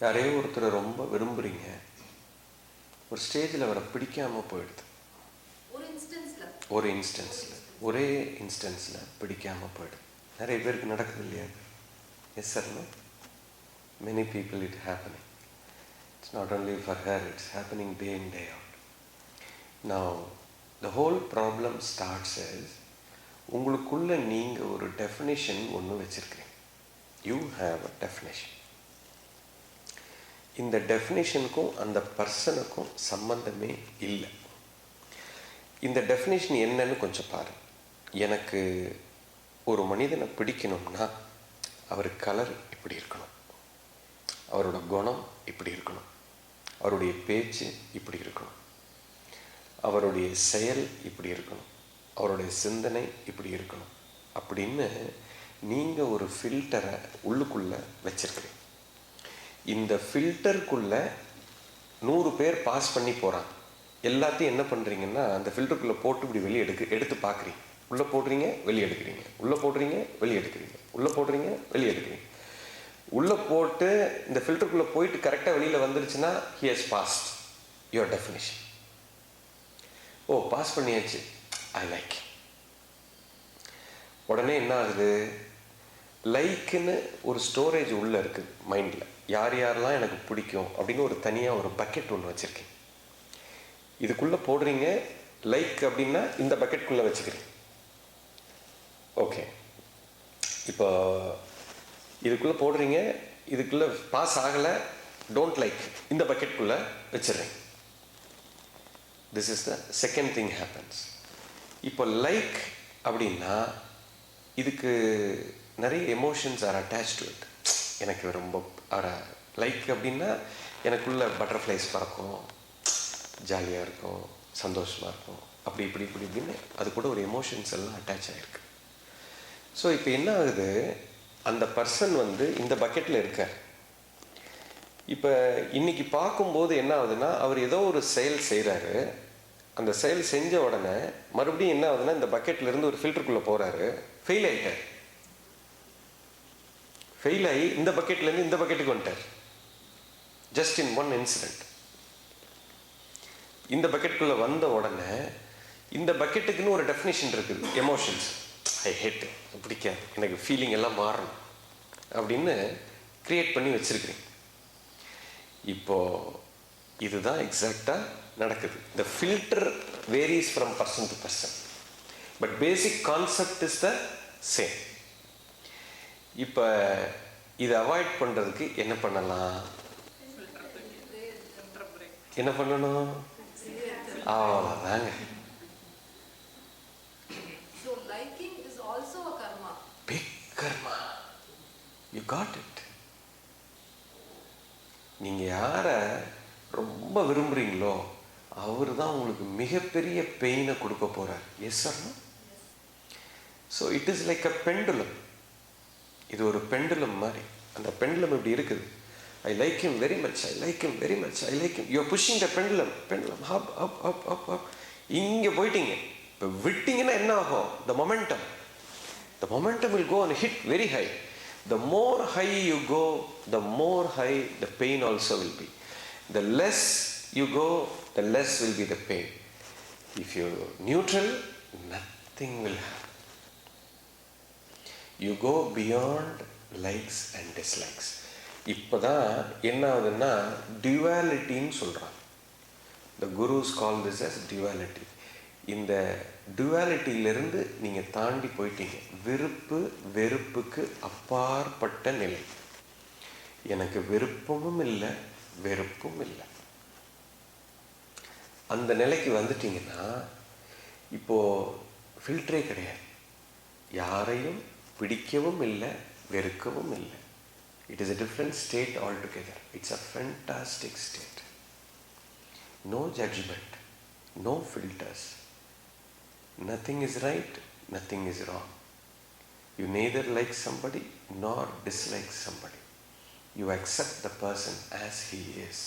யாரையோ ஒருத்தரை ரொம்ப விரும்புகிறீங்க ஒரு ஸ்டேஜில் அவரை பிடிக்காமல் போயிடுது. ஒரு இன்ஸ்டன்ஸ்ல ஒரு இன்ஸ்டன்ஸில் பிடிக்காமல் போயிடுது. நிறைய பேருக்கு நடக்குது இல்லையா? Yes sir many people it happening it's not only for her it's happening day in day out the whole problem starts as உங்களுக்குள்ள நீங்கள் ஒரு டெஃபினேஷன் ஒன்று வச்சுருக்கீங்க யூ ஹாவ் அ டெஃபினேஷன் இந்த டெஃபினேஷனுக்கும் அந்த பர்சனுக்கும் சம்பந்தமே இல்லை. இந்த டெஃபினேஷன் என்னன்னு கொஞ்சம் பாரு. எனக்கு ஒரு மனிதனை பிடிக்கணும்னா அவர் கலர் இப்படி இருக்கணும். அவரோட குணம் இப்படி இருக்கணும். அவருடைய பேச்சு இப்படி இருக்கணும். அவருடைய செயல் இப்படி இருக்கணும். அவருடைய சிந்தனை இப்படி இருக்கணும். அப்படின்னு நீங்கள் ஒரு ஃபில்டரை உள்ளுக்குள்ளே வச்சிருக்கிறீங்க. இந்த ஃபில்டருக்குள்ள நூறு பேர் பாஸ் பண்ணி போகிறாங்க எல்லாத்தையும் என்ன பண்ணுறீங்கன்னா அந்த ஃபில்டருக்குள்ளே போட்டு இப்படி வெளியே எடுக்க எடுத்து பார்க்குறீங்க. உள்ளே போடுறீங்க வெளியே எடுக்கிறீங்க. உள்ளே போடுறீங்க வெளியே எடுக்கிறீங்க. உள்ளே போடுறீங்க வெளியே எடுக்கிறீங்க. உள்ளே போட்டு இந்த ஃபில்டருக்குள்ளே போயிட்டு கரெக்டாக வெளியில் வந்துருச்சுன்னா he has passed your definition oh pass பண்ணியாச்சு. ஐ லைக் உடனே என்ன ஆகுது? லைக்குன்னு ஒரு ஸ்டோரேஜ் உள்ளே இருக்குது மைண்டில் யார் யாரெல்லாம் எனக்கு பிடிக்கும் அப்படின்னு ஒரு தனியாக ஒரு பக்கெட் ஒன்று வச்சுருக்கேன். இதுக்குள்ளே போடுறீங்க லைக் அப்படின்னா இந்த பக்கெட்குள்ளே வச்சுக்கிறீங்க ஓகே இப்போ இதுக்குள்ளே போடுறீங்க இதுக்குள்ளே பாஸ் ஆகலை டோன்ட் லைக் இந்த பக்கெட்குள்ளே வச்சிடுறீங்க this is the second thing happens இப்போ லைக் அப்படின்னா இதுக்கு நிறைய emotions are attach to it எனக்கு ரொம்ப அவரை லைக் அப்படின்னா எனக்குள்ள பட்டர்ஃப்ளைஸ் பறக்கும் ஜாலியாக இருக்கும் சந்தோஷமாக இருக்கும். அப்படி இப்படி இப்படி இப்படின்னு அது கூட ஒரு எமோஷன்ஸ் எல்லாம் அட்டாச் ஆகிருக்கு ஸோ இப்போ என்ன ஆகுது? அந்த பர்சன் வந்து இந்த பக்கெட்டில் இருக்கார். இப்போ இன்னைக்கு பார்க்கும்போது என்ன ஆகுதுன்னா அவர் ஏதோ ஒரு செயல் செய்கிறாரு அந்த செயல் செஞ்ச உடனே மறுபடியும் என்ன ஆகுதுன்னா இந்த பக்கெட்லேருந்து ஒரு ஃபில்டருக்குள்ளே போகிறாரு ஃபெயில் ஆகிட்டார் ஃபெயில் ஆகி இந்த பக்கெட்லேருந்து இந்த பக்கெட்டுக்கு வந்துட்டார். ஜஸ்ட் இன் ஒன் இன்சிடெண்ட் இந்த பக்கெட்டுக்குள்ளே வந்த உடனே இந்த பக்கெட்டுக்குன்னு ஒரு டெஃபினேஷன் இருக்குது. எமோஷன்ஸ் ஐ ஹேட் பிடிக்காது. எனக்கு ஃபீலிங் எல்லாம் மாறணும். அப்படின்னு க்ரியேட் பண்ணி வச்சிருக்கிறேன். இப்போ இதுதான் எக்ஸாக்டாக நடக்குது. The filter varies from person to person but basic concept is the same இப்போ இதை அவாய்ட் பண்ணுறதுக்கு என்ன பண்ணலாம்? என்ன பண்ணணும்? அவ்வளோதாங்க. Big karma you got it நீங்கள் யாரை ரொம்ப விரும்புகிறீங்களோ அவர் தான் உங்களுக்கு மிகப்பெரிய பெயினை கொடுக்க போகிறார் yes sir so it is like a pendulum இது ஒரு பெண்டுலம் மாதிரி அந்த பெண்டுலம் இப்படி இருக்குது I like him very much I like him very much I like him you pushing the pendulum pendulum up up up up up இங்கே போயிட்டீங்க இப்போ விட்டிங்கன்னா என்ன ஆகும் the momentum the momentum will go and hit very high the more high you go the more high the pain also will be the less you go the less will be the pain if you're neutral, nothing will happen. You go beyond likes and dislikes இப்போ தான் என்ன ஆகுதுன்னா டியூவாலிட்டின்னு சொல்கிறான் the gurus call this as duality இந்த டுவாலிட்டியிலிருந்து நீங்கள் தாண்டி போயிட்டீங்க. விருப்பு வெறுப்புக்கு அப்பாற்பட்ட நிலை. எனக்கு விருப்பமும் இல்லை வெறுப்பும் இல்லை. அந்த நிலைக்கு வந்துட்டீங்கன்னா இப்போது ஃபில்டரே கிடையாது. யாரையும் பிடிக்கவும் இல்லை வெறுக்கவும் இல்லை it is a different state altogether it's a fantastic state no judgment no filters nothing is right nothing is wrong you neither like somebody nor dislike somebody you accept the person as he is